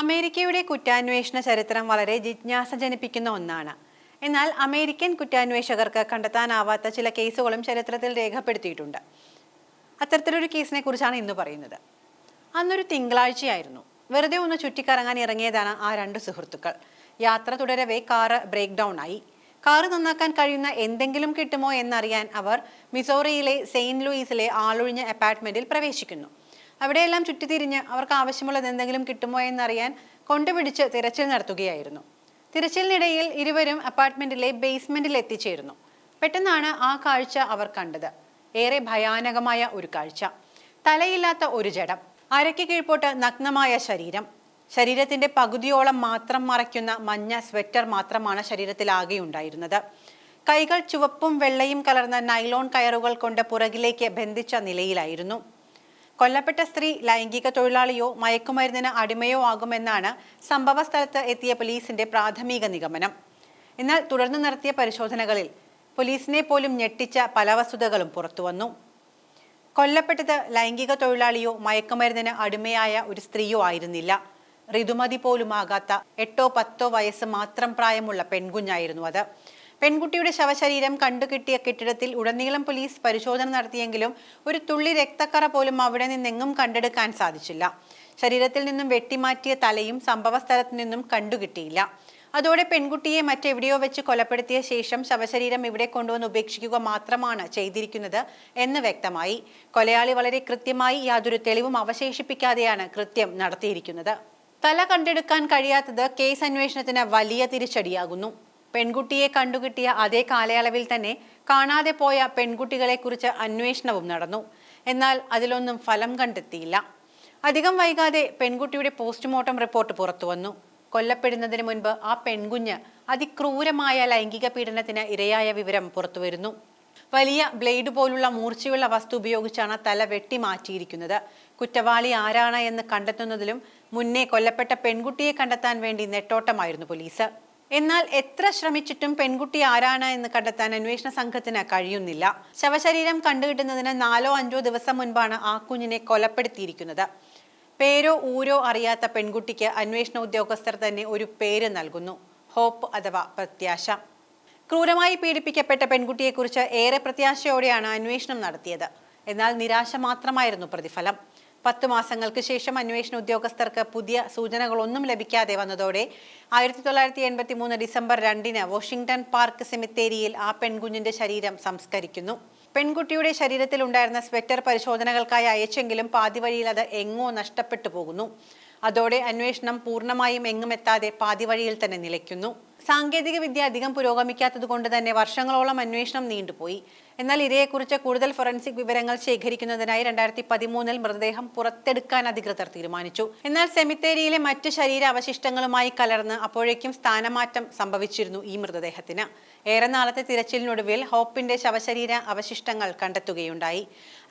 അമേരിക്കയുടെ കുറ്റാന്വേഷണ ചരിത്രം വളരെ ജിജ്ഞാസ ജനിപ്പിക്കുന്ന ഒന്നാണ്. എന്നാൽ അമേരിക്കൻ കുറ്റാന്വേഷകർക്ക് കണ്ടെത്താനാവാത്ത ചില കേസുകളും ചരിത്രത്തിൽ രേഖപ്പെടുത്തിയിട്ടുണ്ട്. അത്തരത്തിലൊരു കേസിനെ കുറിച്ചാണ് ഇന്ന് പറയുന്നത്. അന്നൊരു തിങ്കളാഴ്ചയായിരുന്നു. വെറുതെ ഒന്ന് ചുറ്റിക്കറങ്ങാൻ ഇറങ്ങിയതാണ് ആ രണ്ട് സുഹൃത്തുക്കൾ. യാത്ര തുടരവേ കാറ് ബ്രേക്ക് ഡൗൺ ആയി കാറ് നന്നാക്കാൻ കഴിയുന്ന എന്തെങ്കിലും കിട്ടുമോ എന്നറിയാൻ അവർ മിസോറിയിലെ സെയിന്റ് ലൂയിസിലെ ആളൊഴിഞ്ഞ അപ്പാർട്ട്മെന്റിൽ പ്രവേശിക്കുന്നു. അവിടെയെല്ലാം ചുറ്റിത്തിരിഞ്ഞ് അവർക്ക് ആവശ്യമുള്ളത് എന്തെങ്കിലും കിട്ടുമോ എന്നറിയാൻ കൊണ്ടുപിടിച്ച് തിരച്ചിൽ നടത്തുകയായിരുന്നു. തിരച്ചിലിനിടയിൽ ഇരുവരും അപ്പാർട്ട്മെന്റിലെ ബേസ്മെന്റിൽ എത്തിച്ചേരുന്നു. പെട്ടെന്നാണ് ആ കാഴ്ച അവർ കണ്ടത്. ഏറെ ഭയാനകമായ ഒരു കാഴ്ച. തലയില്ലാത്ത ഒരു ജഡം. അരയ്ക്ക് കീഴ്പോട്ട് നഗ്നമായ ശരീരം. ശരീരത്തിന്റെ പകുതിയോളം മാത്രം മറയ്ക്കുന്ന മഞ്ഞ സ്വെറ്റർ മാത്രമാണ് ശരീരത്തിലാകെ ഉണ്ടായിരുന്നത്. കൈകൾ ചുവപ്പും വെള്ളയും കലർന്ന നൈലോൺ കയറുകൾ കൊണ്ട് പുറകിലേക്ക് ബന്ധിച്ച നിലയിലായിരുന്നു. കൊല്ലപ്പെട്ട സ്ത്രീ ലൈംഗിക തൊഴിലാളിയോ മയക്കുമരുന്നിന് അടിമയോ ആകുമെന്നാണ് സംഭവ സ്ഥലത്ത് എത്തിയ പോലീസിന്റെ പ്രാഥമിക നിഗമനം. എന്നാൽ തുടർന്ന് നടത്തിയ പരിശോധനകളിൽ പോലീസിനെ പോലും ഞെട്ടിച്ച പല വസ്തുതകളും പുറത്തുവന്നു കൊല്ലപ്പെട്ടത് ലൈംഗിക തൊഴിലാളിയോ മയക്കുമരുന്നിന് അടിമയായ ഒരു സ്ത്രീയോ ആയിരുന്നില്ല. ഋതുമതി പോലുമാകാത്ത എട്ടോ പത്തോ വയസ്സ് മാത്രം പ്രായമുള്ള പെൺകുഞ്ഞായിരുന്നു അത്. പെൺകുട്ടിയുടെ ശവശരീരം കണ്ടുകിട്ടിയ കെട്ടിടത്തിൽ ഉടനീളം പോലീസ് പരിശോധന നടത്തിയെങ്കിലും ഒരു തുള്ളി രക്തക്കറ പോലും അവിടെ നിന്നെങ്ങും കണ്ടെടുക്കാൻ സാധിച്ചില്ല. ശരീരത്തിൽ നിന്നും വെട്ടിമാറ്റിയ തലയും സംഭവസ്ഥലത്ത് നിന്നും കണ്ടുകിട്ടിയില്ല. അതോടെ പെൺകുട്ടിയെ മറ്റെവിടെയോ വെച്ച് കൊലപ്പെടുത്തിയ ശേഷം ശവശരീരം ഇവിടെ കൊണ്ടുവന്ന് ഉപേക്ഷിക്കുക മാത്രമാണ് ചെയ്തിരിക്കുന്നത് എന്ന് വ്യക്തമായി. കൊലയാളി വളരെ കൃത്യമായി യാതൊരു തെളിവും അവശേഷിപ്പിക്കാതെയാണ് കൃത്യം നടത്തിയിരിക്കുന്നത്. തല കണ്ടെടുക്കാൻ കഴിയാത്തത് കേസ് അന്വേഷണത്തിന് വലിയ തിരിച്ചടിയാകുന്നു. പെൺകുട്ടിയെ കണ്ടുകിട്ടിയ അതേ കാലയളവിൽ തന്നെ കാണാതെ പോയ പെൺകുട്ടികളെക്കുറിച്ച് അന്വേഷണവും നടന്നു. എന്നാൽ അതിലൊന്നും ഫലം കണ്ടെത്തിയില്ല. അധികം വൈകാതെ പെൺകുട്ടിയുടെ പോസ്റ്റ്മോർട്ടം റിപ്പോർട്ട് പുറത്തുവന്നു കൊല്ലപ്പെടുന്നതിന് മുൻപ് ആ പെൺകുഞ്ഞ് അതിക്രൂരമായ ലൈംഗിക പീഡനത്തിന് ഇരയായ വിവരം പുറത്തുവരുന്നു വലിയ ബ്ലേഡ് പോലുള്ള മൂർച്ചയുള്ള വസ്തു ഉപയോഗിച്ചാണ് തല വെട്ടി മാറ്റിയിരിക്കുന്നത്. കുറ്റവാളി ആരാണ് എന്ന് കണ്ടെത്തുന്നതിലും മുന്നേ കൊല്ലപ്പെട്ട പെൺകുട്ടിയെ കണ്ടെത്താൻ വേണ്ടി നെട്ടോട്ടമായിരുന്നു പോലീസ്. എന്നാൽ എത്ര ശ്രമിച്ചിട്ടും പെൺകുട്ടി ആരാണ് എന്ന് കണ്ടെത്താൻ അന്വേഷണ സംഘത്തിന് കഴിയുന്നില്ല. ശവശരീരം കണ്ടുകിട്ടുന്നതിന് നാലോ അഞ്ചോ ദിവസം മുൻപാണ് ആ കുഞ്ഞിനെ കൊലപ്പെടുത്തിയിരിക്കുന്നത്. പേരോ ഊരോ അറിയാത്ത പെൺകുട്ടിക്ക് അന്വേഷണ ഉദ്യോഗസ്ഥർ തന്നെ ഒരു പേര് നൽകുന്നു. ഹോപ്പ് അഥവാ പ്രത്യാശ. ക്രൂരമായി പീഡിപ്പിക്കപ്പെട്ട പെൺകുട്ടിയെക്കുറിച്ച് ഏറെ പ്രത്യാശയോടെയാണ് അന്വേഷണം നടത്തിയത്. എന്നാൽ നിരാശ മാത്രമായിരുന്നു പ്രതിഫലം. പത്ത് മാസങ്ങൾക്ക് ശേഷം അന്വേഷണ ഉദ്യോഗസ്ഥർക്ക് പുതിയ സൂചനകളൊന്നും ലഭിക്കാതെ വന്നതോടെ ആയിരത്തി തൊള്ളായിരത്തി എൺപത്തി മൂന്ന് ഡിസംബർ രണ്ടിന് വാഷിംഗ്ടൺ പാർക്ക് സെമിത്തേരിയിൽ ആ പെൺകുഞ്ഞിന്റെ ശരീരം സംസ്കരിക്കുന്നു. പെൺകുട്ടിയുടെ ശരീരത്തിൽ ഉണ്ടായിരുന്ന സ്വെറ്റർ പരിശോധനകൾക്കായി അയച്ചെങ്കിലും പാതി വഴിയിൽ അത് എങ്ങോ നഷ്ടപ്പെട്ടു പോകുന്നു. അതോടെ അന്വേഷണം പൂർണമായും എങ്ങും എത്താതെ പാതി വഴിയിൽ തന്നെ നിലയ്ക്കുന്നു. സാങ്കേതിക വിദ്യ അധികം പുരോഗമിക്കാത്തത് കൊണ്ട് തന്നെ വർഷങ്ങളോളം അന്വേഷണം നീണ്ടുപോയി. എന്നാൽ ഇരയെക്കുറിച്ച് കൂടുതൽ ഫോറൻസിക് വിവരങ്ങൾ ശേഖരിക്കുന്നതിനായി രണ്ടായിരത്തി പതിമൂന്നിൽ മൃതദേഹം പുറത്തെടുക്കാൻ അധികൃതർ തീരുമാനിച്ചു. എന്നാൽ സെമിത്തേരിയിലെ മറ്റ് ശരീര അവശിഷ്ടങ്ങളുമായി കലർന്ന് അപ്പോഴേക്കും സ്ഥാനമാറ്റം സംഭവിച്ചിരുന്നു ഈ മൃതദേഹത്തിന്. ഏറെ നാളത്തെ തിരച്ചിലിനൊടുവിൽ ഹോപ്പിന്റെ ശവശരീര അവശിഷ്ടങ്ങൾ കണ്ടെത്തുകയുണ്ടായി.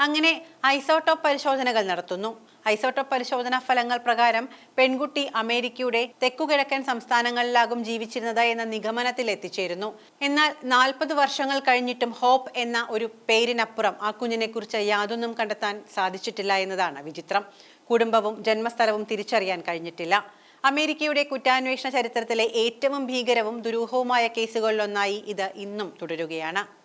അങ്ങനെ ഐസോട്ടോപ്പ് പരിശോധനകൾ നടത്തുന്നു. ഐസോട്ടോപ്പ് പരിശോധനാ ഫലങ്ങൾ പ്രകാരം പെൺകുട്ടി അമേരിക്കയുടെ തെക്കുകിഴക്കൻ സംസ്ഥാനങ്ങളിലാകും ജീവിച്ചിരുന്നത് എന്ന നിഗമനത്തിൽ എത്തിച്ചേരുന്നു എന്നാൽ നാൽപ്പത് വർഷങ്ങൾ കഴിഞ്ഞിട്ടും ഹോപ്പ് എന്ന ഒരു പേരിനപ്പുറം ആ കുഞ്ഞിനെക്കുറിച്ച് യാതൊന്നും കണ്ടെത്താൻ സാധിച്ചിട്ടില്ല എന്നതാണ് വിചിത്രം. കുടുംബവും ജന്മസ്ഥലവും തിരിച്ചറിയാൻ കഴിഞ്ഞിട്ടില്ല. അമേരിക്കയുടെ കുറ്റാന്വേഷണ ചരിത്രത്തിലെ ഏറ്റവും ഭീകരവും ദുരൂഹവുമായ കേസുകളിലൊന്നായി ഇത് ഇന്നും തുടരുകയാണ്.